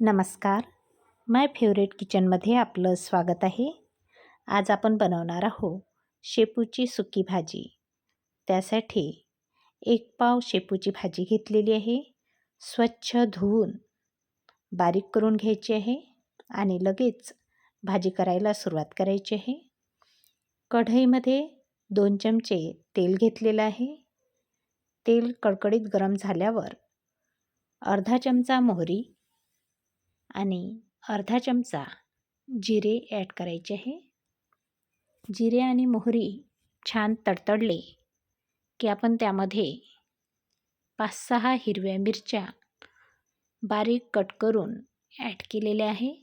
नमस्कार. माय फेवरेट किचनमध्ये आपलं स्वागत आहे. आज आपण बनवणार आहोत शेपूची सुकी भाजी. त्यासाठी एक पाव शेपूची भाजी घेतलेली आहे. स्वच्छ धुवून बारीक करून घ्यायची आहे आणि लगेच भाजी करायला सुरुवात करायची आहे. कढईमध्ये दोन चमचे तेल घेतलेलं आहे. तेल कडकडीत गरम झाल्यावर अर्धा चमचा मोहरी आणि अर्धा चमचा जिरे ॲड करायचे आहे. जिरे आणि मोहरी छान तडतडले की आपण त्यामध्ये पाच सहा हिरव्या मिरच्या बारीक कट करून ॲड केलेल्या आहे.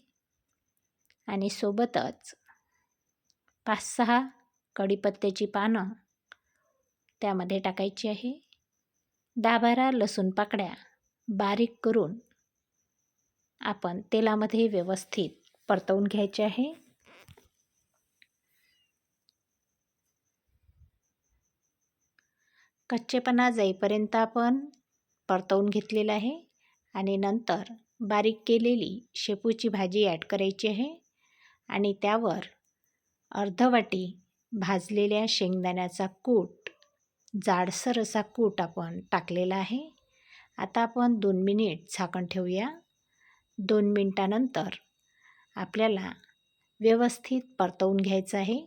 आणि सोबतच पाच सहा कढीपत्त्याची पानं त्यामध्ये टाकायची आहे. दहा बारा लसूण पाकड्या बारीक करून आपण तेलामध्ये व्यवस्थित परतवून घ्यायचे आहे. कच्चेपणा जाईपर्यंत आपण परतवून घेतलेलं आहे आणि नंतर बारीक केलेली शेपूची भाजी ॲड करायची आहे आणि त्यावर अर्धवाटी भाजलेल्या शेंगदाण्याचा कूट जाडसर असा कूट आपण टाकलेला आहे. आता आपण दोन मिनिट झाकण ठेवूया. दोन मिनटानंतर आपल्याला व्यवस्थित परतवून घ्यायचं आहे.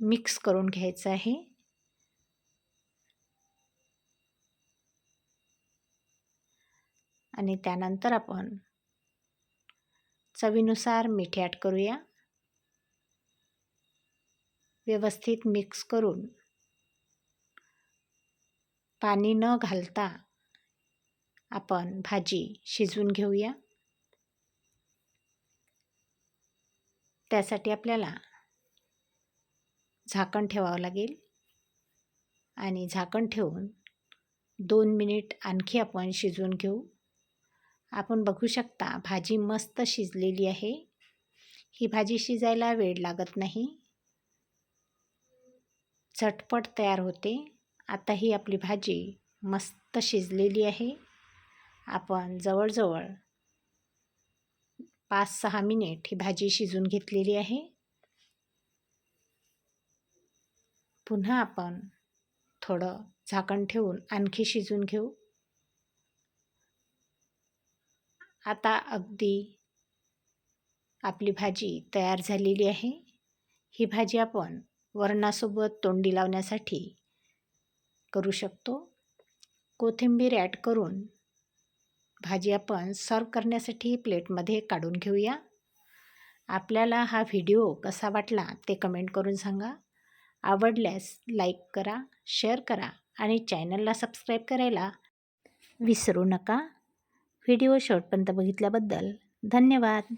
मिक्स करून घ्यायचं आहे. आणि त्यानंतर आपण चवीनुसार मीठ ॲड करूया. व्यवस्थित मिक्स करून पाणी न घालता आपण भाजी शिजवून घेऊया. त्यासाठी आपल्याला झाकण ठेवावं लागेल. आणि झाकण ठेवून दोन मिनिट आणखी आपण शिजवून घेऊ. आपण बघू शकता भाजी मस्त शिजलेली आहे. ही भाजी शिजायला वेळ लागत नाही. झटपट तयार होते. आता ही आपली भाजी मस्त शिजलेली आहे. आपण जवळजवळ पाच सहा मिनिट ही भाजी शिजून घेतलेली आहे. पुन्हा आपण थोडं झाकण ठेवून आणखी शिजून घेऊ. आता अगदी आपली भाजी तयार झालेली आहे. ही भाजी आपण वरणासोबत तोंडी लावण्यासाठी करू शकतो. कोथिंबीर ॲड करून भाजी आपण सर्व करण्यासाठी प्लेटमध्ये काढून घेऊया. आपल्याला हा व्हिडिओ कसा वाटला ते कमेंट करून सांगा. आवडल्यास लाईक करा शेअर करा आणि चॅनलला सबस्क्राईब करायला विसरू नका. व्हिडिओ शेवटपर्यंत बघितल्याबद्दल धन्यवाद.